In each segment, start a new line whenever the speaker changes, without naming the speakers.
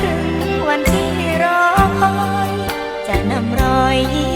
ถึงวันที่รอคอย จะนำรอยยิ้ม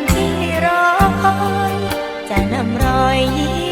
นที่รอคอยจะนำรอยยิ้ม